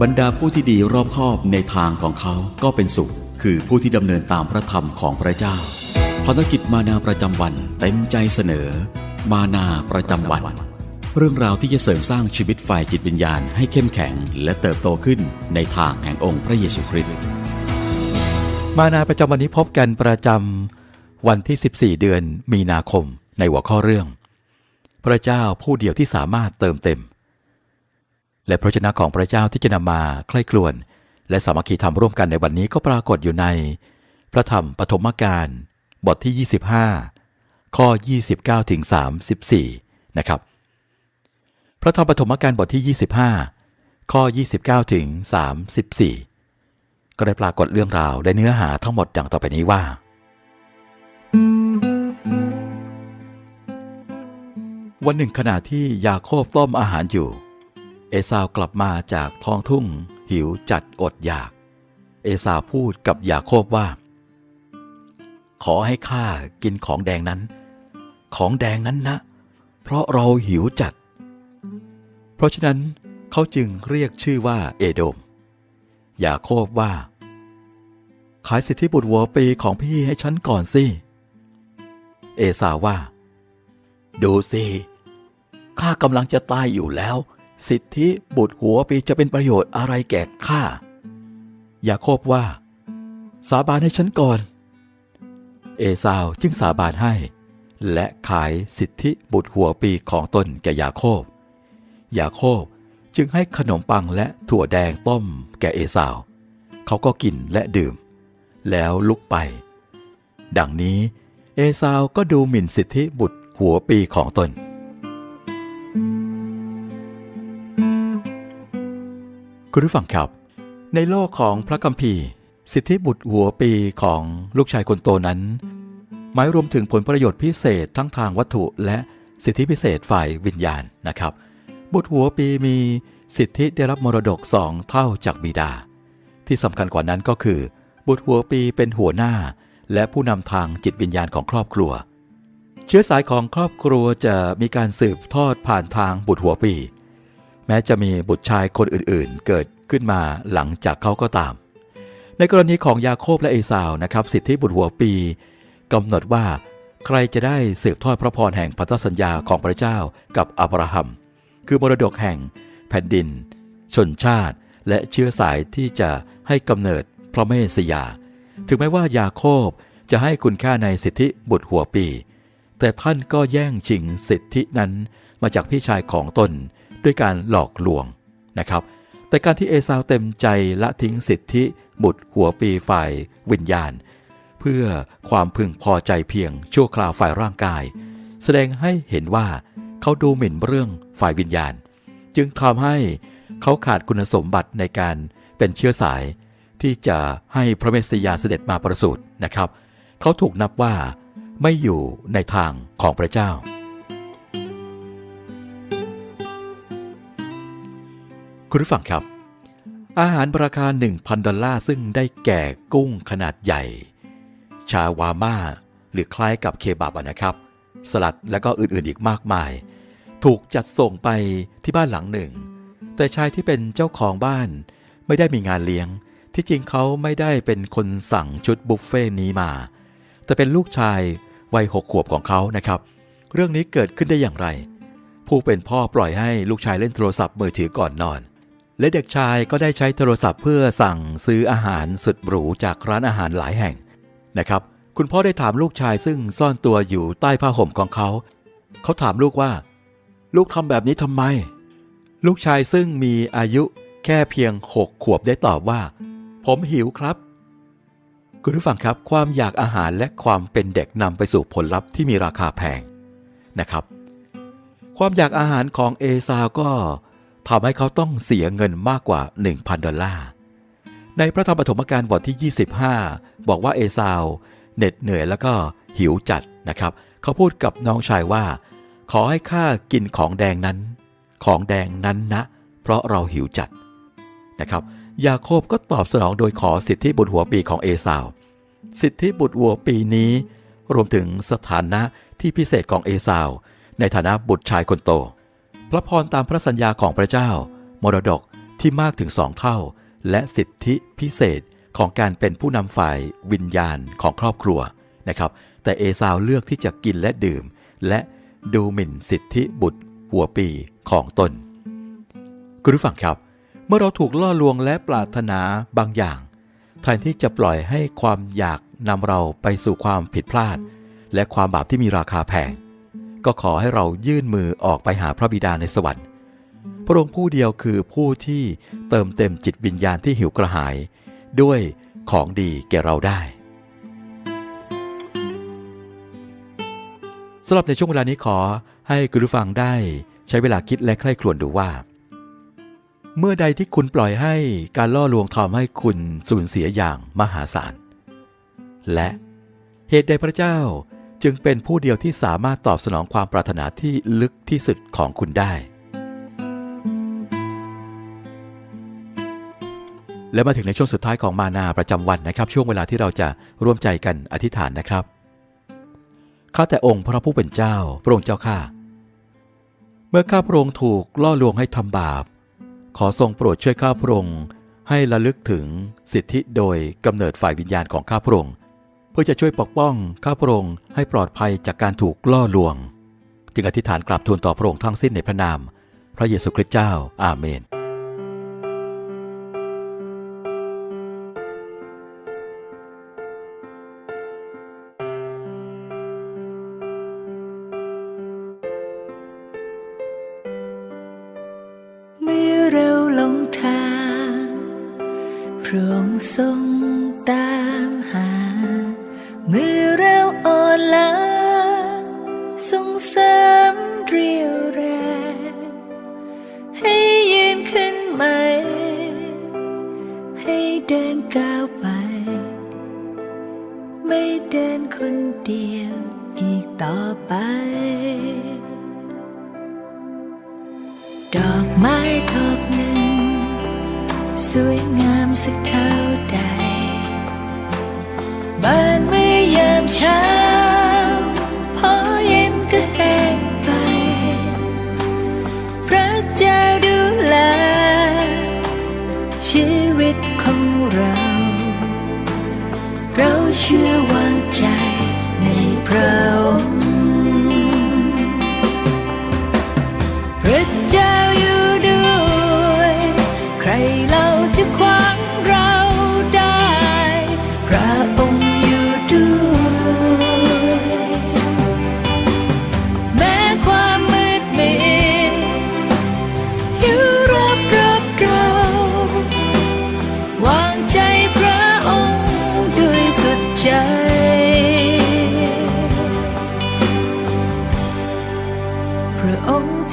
บรรดาผู้ที่ดีรอบคอบในทางของเขาก็เป็นสุข คือผู้ที่ดำเนินตามพระธรรมของพระเจ้าภารกิจมานาประจำวันเต็มใจเสนอ มานาประจำวัน เรื่องราวที่จะเสริมสร้างชีวิตฝ่ายจิตวิญญาณให้เข้มแข็ง และเติบโตขึ้นในทางแห่งองค์พระเยซูคริสต์มานาประจำวันนี้พบกันประจำวันที่ 14 เดือนมีนาคมในหัวข้อเรื่อง พระเจ้าผู้เดียวที่สามารถเติมเต็ม และพระชนะของพระเจ้าที่จะนำมาใคร่ครวญและสามัคคีธรรมร่วมกันในวันนี้ก็ปรากฏอยู่ใน พระธรรมปฐมกาลบทที่ 25 ข้อ 29ถึง34 นะครับ พระธรรมปฐมกาลบทที่ 25 ข้อ 29ถึง34 ก็ได้ปรากฏเรื่องราวและเนื้อหาทั้งหมดดังต่อไปนี้ว่า วันหนึ่งขณะที่ยาโคบต้มอาหารอยู่ เอสาวกลับมาจากท้องทุ่ง หิวจัดอดอยาก เอสาวพูดกับยาโคบว่า ขอให้ข้ากินของแดงนั้น ของแดงนั้นนะ เพราะเราหิวจัด เพราะฉะนั้นเขาจึงเรียกชื่อว่าเอโดมยาโคบว่า ขายสิทธิบุตรหัวปีของพี่ให้ฉันก่อนสิ เอสาวว่า ดูสิข้ากำลังจะตายอยู่แล้ว สิทธิบุตรหัวปีจะเป็นประโยชน์อะไรแก่ข้ายาโคบว่า สาบานให้ฉันก่อน เอสาวจึงสาบานให้ และขายสิทธิบุตรหัวปีของตนแก่ยาโคบ ยาโคบจึงให้ขนมปังและถั่วแดงต้มแก่เอสาว เขาก็กินและดื่ม แล้วลุกไป ดังนี้เอสาวก็ดูหมิ่นสิทธิบุตรหัวปีของตน คุณผู้ฟังครับ ในโลกของพระคัมภีร์ สิทธิบุตรหัวปีของลูกชายคนโตนั้น หมายรวมถึงผลประโยชน์พิเศษทั้งทางวัตถุและสิทธิพิเศษฝ่ายวิญญาณนะครับ บุตรหัวปีมีสิทธิได้รับมรดกสองเท่าจากบิดา ที่สำคัญกว่านั้นก็คือ บุตรหัวปีเป็นหัวหน้า และผู้นำทางจิตวิญญาณของครอบครัว เชื้อสายของครอบครัวจะมีการสืบทอดผ่านทางบุตรหัวปี ม้จะมีบุตรชายคนอื่นๆ เกิดขึ้นมาหลังจากเขาก็ตาม ในกรณีของยาโคบและเอสาวนะครับสิทธิบุตรหัวปีกำหนดว่าใครจะได้สืบทอดพระพรแห่งพันธสัญญาของพระเจ้ากับอับราฮัม คือมรดกแห่งแผ่นดิน ชนชาติ และเชื้อสายที่จะให้กำเนิดพระเมสยา ถึงแม้ว่ายาโคบจะให้คุณค่าในสิทธิบุตรหัวปี แต่ท่านก็แย่งชิงสิทธินั้นมาจากพี่ชายของตน ด้วยการหลอกลวงนะครับ แต่การที่เอสาวเต็มใจละทิ้งสิทธิบุตรหัวปีฝ่ายวิญญาณ เพื่อความพึงพอใจเพียงชั่วคราวฝ่ายร่างกาย แสดงให้เห็นว่าเขาดูหมิ่นเรื่องฝ่ายวิญญาณ จึงทำให้เขาขาดคุณสมบัติในการเป็นเชื้อสาย ที่จะให้พระเมสสยาเสด็จมาประสูตินะครับ เขาถูกนับว่าไม่อยู่ในทางของพระเจ้า คุณผู้ฟังครับ อาหารราคา 1,000 ดอลลาร์ซึ่งได้แก่กุ้งขนาดใหญ่ ชาวาม่าหรือคล้ายกับเคบับนะครับ สลัดและก็อื่นๆอีกมากมาย ถูกจัดส่งไปที่บ้านหลังหนึ่ง แต่ชายที่เป็นเจ้าของบ้านไม่ได้มีงานเลี้ยง ที่จริงเขาไม่ได้เป็นคนสั่งชุดบุฟเฟ่นี้มา แต่เป็นลูกชายวัยหกขวบของเขานะครับ เรื่องนี้เกิดขึ้นได้อย่างไร ผู้เป็นพ่อปล่อยให้ลูกชายเล่นโทรศัพท์มือถือก่อนนอน และเด็กชายก็ได้ใช้โทรศัพท์เพื่อสั่งซื้ออาหารสุดหรูจากร้านอาหารหลายแห่งนะครับ คุณพ่อได้ถามลูกชายซึ่งซ่อนตัวอยู่ใต้ผ้าห่มของเขา เขาถามลูกว่า ลูกทำแบบนี้ทำไม ลูกชายซึ่งมีอายุแค่เพียงหกขวบได้ตอบว่า ผมหิวครับ คุณผู้ฟังครับ ความอยากอาหารและความเป็นเด็กนำไปสู่ผลลัพธ์ที่มีราคาแพงนะครับ ความอยากอาหารของเอซาก็ ทำให้เขาต้องเสียเงินมากกว่า 1,000 ดอลลาร์ ในพระธรรมปฐมกาลบทที่ 25 บอกว่าเอซาวเหน็ดเหนื่อยแล้วก็หิวจัดนะครับ เขาพูดกับน้องชายว่า ขอให้ข้ากินของแดงนั้น ของแดงนั้นนะ เพราะเราหิวจัดนะครับ ยาโคบก็ตอบสนองโดยขอสิทธิบุตรหัวปีของเอสาว สิทธิบุตรหัวปีนี้ รวมถึงสถานะที่พิเศษของเอสาว ในฐานะบุตรชายคนโต พระพรตามพระสัญญาของพระเจ้า มรดกที่มากถึงสองเท่า และสิทธิพิเศษของการเป็นผู้นำฝ่ายวิญญาณของครอบครัวนะครับ แต่เอซาวเลือกที่จะกินและดื่ม และดูหมิ่นสิทธิบุตรหัวปีของตน คุณผู้ฟังครับ เมื่อเราถูกล่อลวงและปรารถนาบางอย่างแทนที่จะปล่อยให้ความอยากนำเราไปสู่ความผิดพลาด และความบาปที่มีราคาแพง ก็ขอให้เรายื่นมือออกไปหาพระบิดาในสวรรค์พระองค์ผู้เดียวคือผู้ที่เติมเต็มจิตวิญญาณที่หิวกระหาย ด้วยของดีแก่เราได้สำหรับในช่วงเวลานี้ขอให้คุณผู้ฟังได้ใช้เวลาคิดและใคร่ครวญดูว่า เมื่อใดที่คุณปล่อยให้การล่อลวงทำให้คุณสูญเสียอย่างมหาศาล และเหตุใดพระเจ้า จึงเป็นผู้เดียวที่สามารถตอบสนองความปรารถนาที่ลึกที่สุดของคุณได้ และมาถึงในช่วงสุดท้ายของมานาประจำวันนะครับ ช่วงเวลาที่เราจะร่วมใจกันอธิษฐานนะครับข้าแต่องค์พระผู้เป็นเจ้าพระองค์เจ้าข้าเมื่อข้าพระองค์ถูกล่อลวงให้ทำบาป ขอทรงโปรดช่วยข้าพระองค์ให้ระลึกถึงสิทธิโดยกำเนิดฝ่ายวิญญาณของข้าพระองค์ เพื่อจะช่วยปกป้องข้าพระองค์ให้ปลอดภัยจากการถูกล่อลวง จึงอธิษฐานกราบทูลต่อพระองค์ทั้งสิ้นในพระนาม พระเยซูคริสต์เจ้า อาเมนเมื่อเราลงทางพระองค์ทรง เดินก้าวไป ไม่เดินคนเดียวอีกต่อไป ดอกไม้ดอกหนึ่ง สวยงามสักเท่า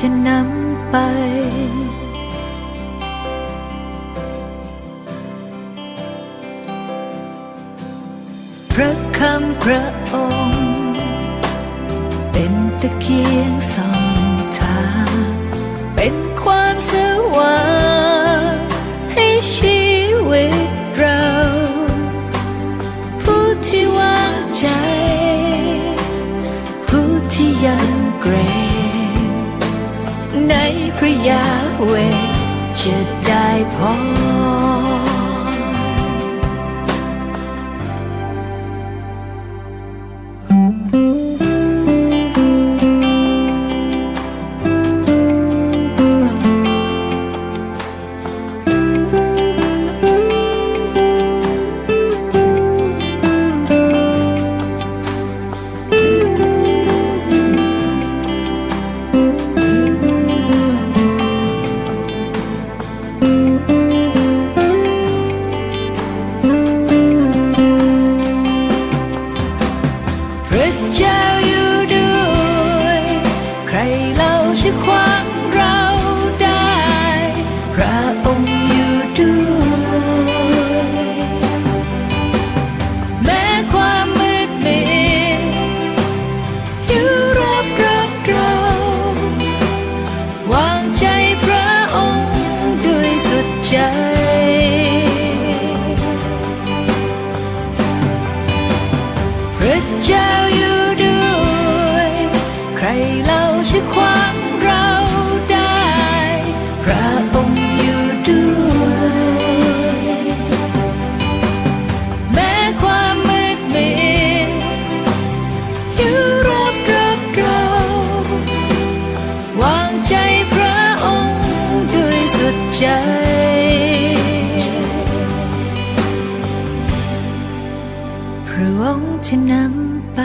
จะนำไป พระคำพระองค์ เป็นตะเกียงสองทางเป็นความสว่างให้ชีวิตเรา ผู้ที่วางใจ ผู้ที่ยังเกรง พระยาเวจะได้พอ จะนำไป